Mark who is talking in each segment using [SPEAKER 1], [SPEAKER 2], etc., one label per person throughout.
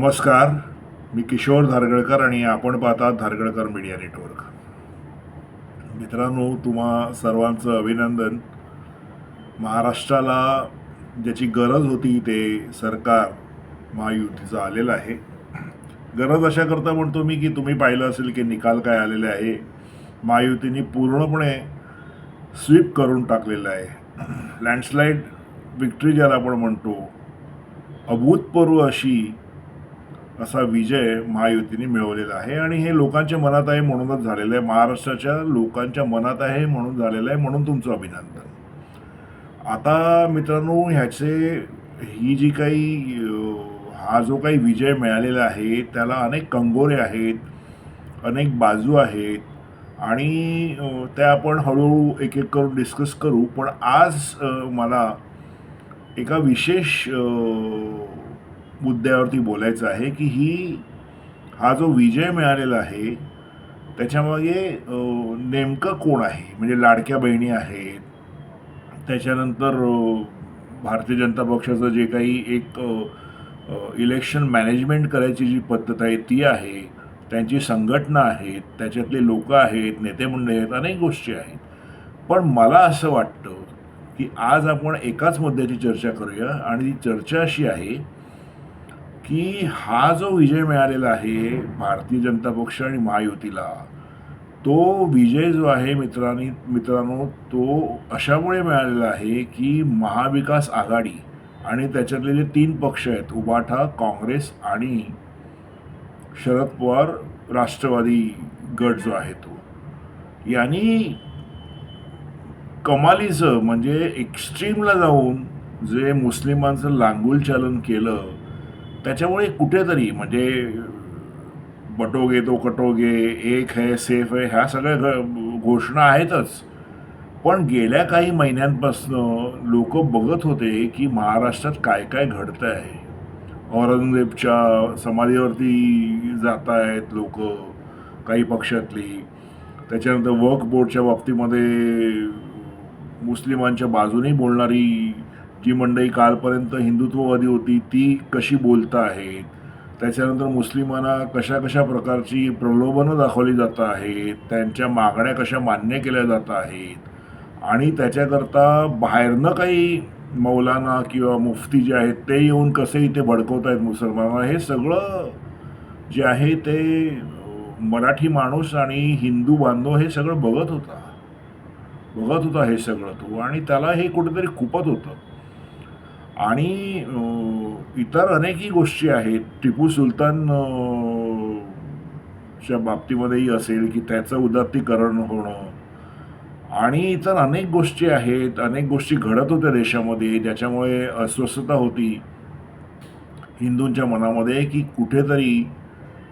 [SPEAKER 1] नमस्कार मी किशोर धारगळकर आणि आपण पाहतात धारगळकर मीडिया नेटवर्क. मित्रांनो तुम्हा सर्वांचं अभिनंदन. महाराष्ट्राला ज्याची गरज होती ते सरकार महायुतीचं आलेलं आहे. गरज अशा करता म्हणतो मी की तुम्ही पाहिलं असेल की निकाल काय आलेले आहे महायुतीने पूर्णपणे स्वीप करून टाकलेलं आहे. लँडस्लाईड विक्ट्री ज्याला आपण म्हणतो अभूतपूर्व अशी असा विजय महायुतीने मिळवलेला आहे. आणि हे लोकांच्या मनात आहे म्हणूनच झालेलं आहे. महाराष्ट्राच्या लोकांच्या मनात आहे म्हणून झालेलं आहे म्हणून तुमचं अभिनंदन. आता मित्रांनो ह्याचे ही जी काही हा जो काही विजय मिळालेला आहे त्याला अनेक कंगोरे आहेत अनेक बाजू आहेत आणि त्या आपण हळूहळू एक एक करून डिस्कस करू. पण आज मला एका विशेष मुद्द्यावरती बोलायचं आहे की ही हा जो विजय मिळालेला आहे त्याच्यामागे नेमकं कोण आहे? म्हणजे लाडक्या बहिणी आहेत. त्याच्यानंतर भारतीय जनता पक्षाचं जे काही एक इलेक्शन मॅनेजमेंट करायची जी पद्धत आहे ती आहे. त्यांची संघटना आहेत त्याच्यातले लोक आहेत नेते मंडळी आहेत अनेक गोष्टी आहेत. पण मला असं वाटतं की आज आपण एकाच मुद्द्याची चर्चा करूया आणि ती चर्चा अशी आहे की हा जो विजय मिळालेला आहे भारतीय जनता पक्ष आणि महायुतीला तो विजय जो आहे मित्रांनी मित्रांनो तो अशामुळे मिळालेला आहे की महाविकास आघाडी आणि त्याच्यातले जे तीन पक्ष आहेत उबाठा काँग्रेस आणि शरद पवार राष्ट्रवादी गट जो आहे तो यांनी कमालीचं म्हणजे एक्स्ट्रीमला जाऊन जे मुस्लिमांचं लांगूल चालन केलं त्याच्यामुळे कुठेतरी म्हणजे बटोगे तो कटोगे एक है सेफ आहे ह्या सगळ्या घ घोषणा आहेतच. पण गेल्या काही महिन्यांपासनं लोक बघत होते की महाराष्ट्रात काय काय घडतं आहे औरंगजेबच्या समाधीवरती जात आहेत लोक काही पक्षातली. त्याच्यानंतर वर्क बोर्डच्या बाबतीमध्ये मुस्लिमांच्या बाजूने बोलणारी जी मंडळी कालपर्यंत हिंदुत्ववादी होती ती कशी बोलत आहेत त्याच्यानंतर मुस्लिमांना कशा कशा प्रकारची प्रलोभनं दाखवली जात आहेत त्यांच्या मागण्या कशा मान्य केल्या जात आहेत आणि त्याच्याकरता बाहेरनं काही मौलाना किंवा मुफ्ती जे आहेत ते येऊन कसे इथे भडकवत आहेत मुसलमानांना? हे सगळं जे आहे ते मराठी माणूस आणि हिंदू बांधव हे सगळं बघत होता. बघत होता हे सगळं तो. आणि त्याला हे कुठेतरी खुपत होतं. आणि इतर अनेकही गोष्टी आहेत. टिपू सुलतान च्या बाबतीमध्येही असेल की त्याचं उदात्तीकरण होणं. आणि इतर अनेक गोष्टी आहेत. अनेक गोष्टी घडत होत्या देशामध्ये. ज्याच्यामुळे अस्वस्थता होती. हिंदूंच्या मनामध्ये की कुठेतरी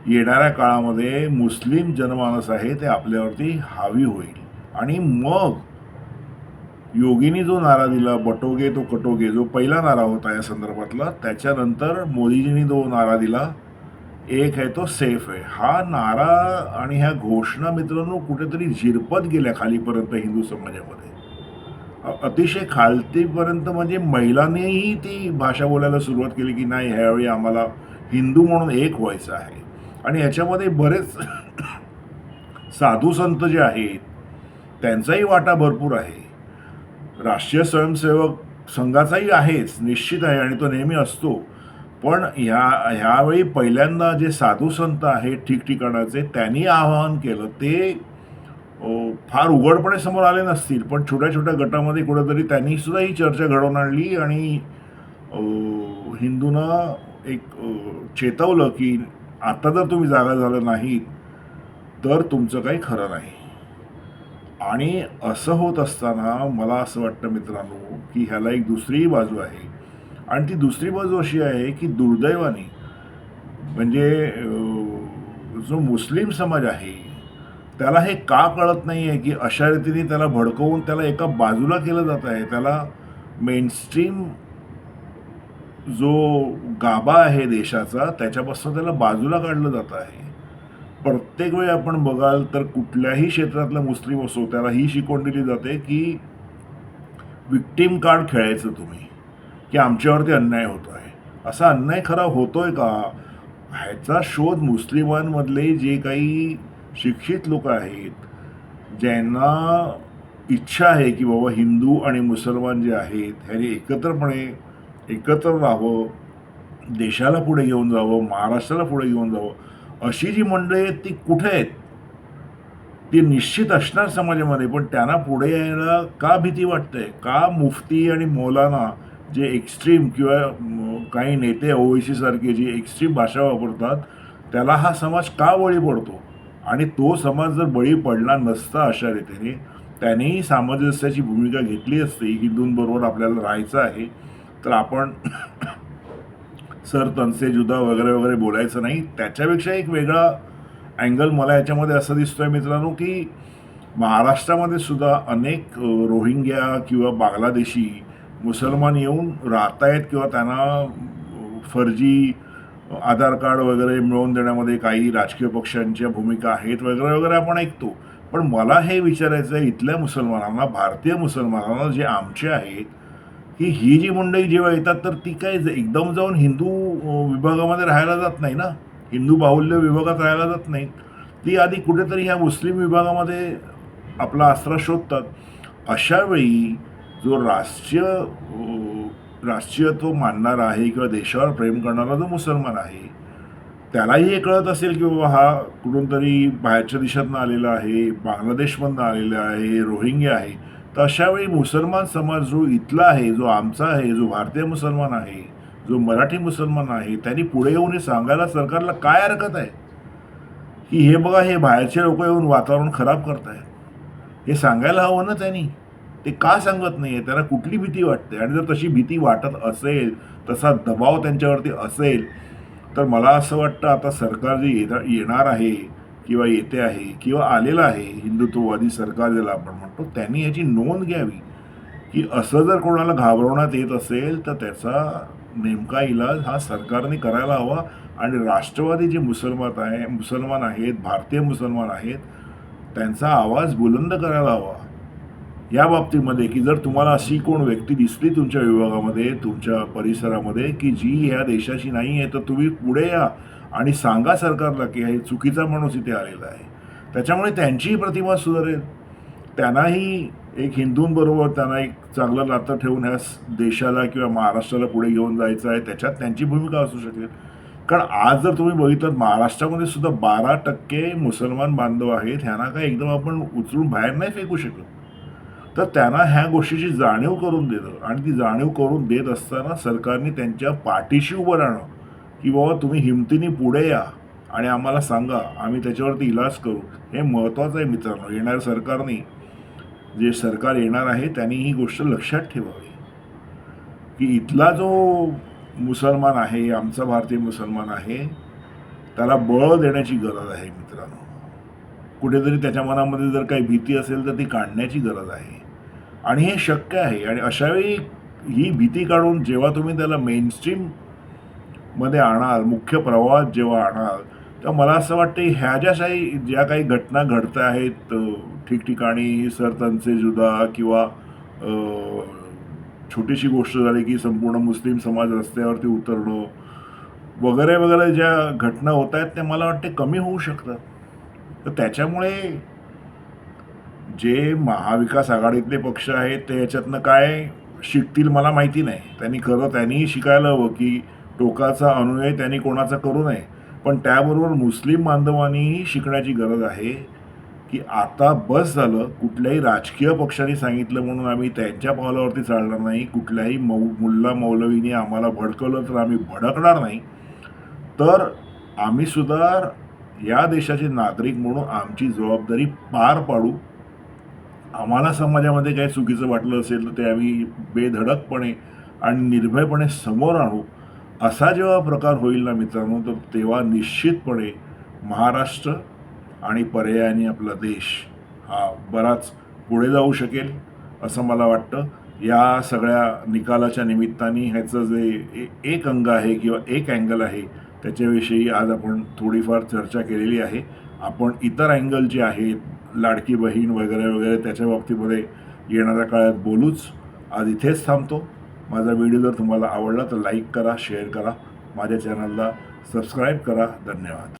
[SPEAKER 1] येणाऱ्या काळामध्ये मुस्लिम जनमानस आहे ते आपल्यावरती हावी होईल. आणि मग योगीनी जो नारा दिला बटोगे तो कटोगे जो पहिला नारा होता या संदर्भातला त्याच्यानंतर मोदीजींनी जो नारा दिला एक आहे तो सेफ आहे. हा नारा आणि ह्या घोषणा मित्रांनो कुठेतरी झिरपत गेल्या खालीपर्यंत हिंदू समाजामध्ये. अतिशय खालतीपर्यंत म्हणजे महिलांनीही ती भाषा बोलायला सुरुवात केली की नाही ह्यावेळी आम्हाला हिंदू म्हणून एक व्हायचं आहे. आणि याच्यामध्ये बरेच साधू संत जे आहेत त्यांचाही वाटा भरपूर आहे. राष्ट्रीय स्वयंसेवक संघाचाही आहेच निश्चित आहे आणि तो नेहमी असतो. पण ह्या ह्यावेळी पहिल्यांदा जे साधू संत आहेत ठिकठिकाणाचे त्यांनी आवाहन केलं. ते फार उघडपणे समोर आले नसतील पण छोट्या छोट्या गटामध्ये कुठेतरी त्यांनी सुद्धा ही चर्चा घडवून आणली आणि हिंदूनं हिंदूंना एक चेतवलं की आता जर तुम्ही जागा झालं नाहीत तर तुमचं काही खरं नाही. आणि असं होत असताना मला असं वाटतं मित्रांनो की ह्याला एक दुसरीही बाजू आहे. आणि ती दुसरी बाजू अशी आहे की दुर्दैवाने म्हणजे जो मुस्लिम समाज आहे त्याला हे का कळत नाही आहे की अशा रीतीने त्याला भडकवून त्याला एका बाजूला केलं जात आहे. त्याला मेनस्ट्रीम जो गाभा आहे देशाचा त्याच्यापासून त्याला बाजूला काढलं जात आहे. प्रत्येक वेळी आपण बघाल तर कुठल्याही क्षेत्रातला मुस्लिम असो त्याला ही शिकवण दिली जाते की विक्टीम कार्ड खेळायचं तुम्ही की आमच्यावरती अन्याय होतो आहे. असा अन्याय खरा होतोय का? ह्याचा शोध मुस्लिमांमधले जे काही शिक्षित लोक आहेत ज्यांना इच्छा आहे की बाबा हिंदू आणि मुसलमान जे आहेत ह्यांनी एकत्रपणे एकत्र राहावं देशाला पुढे घेऊन जावं महाराष्ट्राला पुढे घेऊन जावं अशी जी मंडळी आहेत ती कुठे आहेत? ती निश्चित असणार समाजामध्ये पण त्यांना पुढे यायला का भीती वाटते? का मुफ्ती आणि मौलाना जे एक्स्ट्रीम किंवा काही नेते ओवेसी सारखे जे एक्स्ट्रीम भाषा वापरतात त्याला हा समाज का बळी पडतो? आणि तो समाज जर बळी पडला नसता अशा रीतीने त्यानेही सामंजस्याची भूमिका घेतली असती हिंदूंबरोबर आपल्याला राहायचं आहे तर आपण सर तनसे जुदा वगैरे वगैरे बोलायचं नाही. त्याच्यापेक्षा एक वेगळा अँगल मला याच्यामध्ये असं दिसतो आहे मित्रांनो की महाराष्ट्रामध्ये सुद्धा अनेक रोहिंग्या किंवा बांगलादेशी मुसलमान येऊन राहत आहेत किंवा त्यांना फर्जी आधार कार्ड वगैरे मिळवून देण्यामध्ये काही राजकीय पक्षांच्या भूमिका आहेत वगैरे वगैरे आपण ऐकतो. पण मला हे विचारायचं आहे इथल्या मुसलमानांना भारतीय मुसलमानांना जे आमचे आहेत की ही जी मंडळी जेव्हा येतात तर ती काय एकदम जाऊन हिंदू विभागामध्ये राहायला जात नाही ना? हिंदू बाहुल्य विभागात राहायला जात नाही. ती आधी कुठेतरी ह्या मुस्लिम विभागामध्ये आपला आसरा शोधतात. अशावेळी जो राष्ट्रीय राष्ट्रीय राष्ट्रीयत्व मानणारा आहे किंवा देशावर प्रेम करणारा जो मुसलमान आहे त्यालाही हे कळत असेल की बाबा हा कुठून तरी बाहेरच्या देशातनं आलेला आहे बांगलादेशमधनं आलेला आहे रोहिंग्या आहे. तर अशावेळी मुसलमान समाज जो इथला आहे जो आमचा आहे जो भारतीय मुसलमान आहे जो मराठी मुसलमान आहे त्यांनी पुढे येऊन हे सांगायला सरकारला काय हरकत आहे? की हे बघा हे बाहेरचे लोक येऊन वातावरण खराब करतायत. हे सांगायला हवं ना त्यांनी? ते का सांगत नाही आहे त्यांना कुठली भीती वाटते? आणि जर तशी भीती वाटत असेल तसा दबाव त्यांच्यावरती असेल तर मला असं वाटतं आता सरकार जे येता येणार आहे किंवा येते आहे किंवा आलेलं आहे हिंदुत्ववादी सरकार ज्याला आपण म्हणतो त्यांनी याची नोंद घ्यावी. की असं जर कोणाला घाबरवण्यात येत असेल तर त्याचा नेमका इलाज हा सरकारने करायला हवा. आणि राष्ट्रवादी जे मुसलमान आहे मुसलमान आहेत भारतीय मुसलमान आहेत त्यांचा आवाज बुलंद करायला हवा. या बाबतीमध्ये की जर तुम्हाला अशी कोण व्यक्ती दिसली तुमच्या विभागामध्ये तुमच्या परिसरामध्ये की जी ह्या देशाची नाही आहे तर तुम्ही पुढे या आणि सांगा सरकारला की हे चुकीचा माणूस इथे आलेला आहे. त्याच्यामुळे त्यांचीही प्रतिमा सुधारेल. त्यांनाही एक हिंदूंबरोबर त्यांना एक चांगलं नातं ठेवून ह्या देशाला किंवा महाराष्ट्राला पुढे घेऊन जायचं आहे त्याच्यात त्यांची भूमिका असू शकेल. कारण आज जर तुम्ही बघितलं महाराष्ट्रामध्ये सुद्धा बारा टक्के मुसलमान बांधव आहेत ह्यांना काय एकदम आपण उचलून बाहेर नाही फेकू शकत. तर त्यांना ह्या गोष्टीची जाणीव करून देणं आणि ती जाणीव करून देत असताना सरकारने त्यांच्या पाठीशी उभं राहणं की बाबा तुम्ही हिमतीने पुढे या आणि आम्हाला सांगा आम्ही त्याच्यावरती इलाज करू. हे महत्त्वाचं आहे मित्रांनो. येणाऱ्या सरकारने जे सरकार येणार आहे त्यांनी ही गोष्ट लक्षात ठेवावी. की इथला जो मुसलमान आहे आमचा भारतीय मुसलमान आहे त्याला बळ देण्याची गरज आहे मित्रांनो. कुठेतरी त्याच्या मनामध्ये जर काही भीती असेल तर ती काढण्याची गरज आहे. आणि हे शक्य आहे. आणि अशावेळी ही भीती काढून जेव्हा तुम्ही त्याला मेनस्ट्रीममध्ये आणाल मुख्य प्रवाहात जेव्हा आणाल तर मला असं वाटतं ह्या ज्या काही ज्या काही घटना घडत आहेत ठिकठिकाणी सरतांचे जुदा किंवा छोटीशी गोष्ट झाली की संपूर्ण मुस्लिम समाज रस्त्यावरती उतरणं वगैरे वगैरे ज्या घटना होत आहेत त्या मला वाटते कमी होऊ शकतात. तर त्याच्यामुळे जे महाविकास आघाडीतले पक्ष आहेत ते याच्यातनं काय शिकतील मला माहिती नाही. त्यांनी खरं त्यांनीही शिकायला हवं की टोकाचा अनुनय त्यांनी कोणाचा करू नये. पण त्याबरोबर मुस्लिम बांधवांनीही शिकण्याची गरज आहे की आता बस झालं कुठल्याही राजकीय पक्षाने सांगितलं म्हणून आम्ही त्यांच्या पावलावरती चालणार नाही. कुठल्याही मौ मुल्ला मौलवीने आम्हाला भडकवलं तर आम्ही भडकणार नाही. तर आम्ही सुद्धा या देशाचे नागरिक म्हणून आमची जबाबदारी पार पाडू. आम्हाला समाजामध्ये काही चुकीचं वाटलं असेल तर ते आम्ही बेधडकपणे आणि निर्भयपणे समोर आणू. असा जेव्हा प्रकार होईल ना मित्रांनो तर तेव्हा निश्चितपणे महाराष्ट्र आणि पर्यायाने आपला देश हा बराच पुढे जाऊ शकेल असं मला वाटतं. या सगळ्या निकालाच्या निमित्ताने ह्याचं जे ए- एक अंग आहे किंवा एक अँगल आहे त्याच्याविषयी आज आपण थोडीफार चर्चा केलेली आहे. आपण इतर अँगल जे आहेत लाडकी बहीण वगैरे वगैरे त्याच्या बाबतीमध्ये येणाऱ्या काळात बोलूच आज इथेच थांबतो. माझा व्हिडिओ जर तुम्हाला आवडला तर लाईक करा शेअर करा. माझ्या चॅनलला सबस्क्राईब करा. धन्यवाद.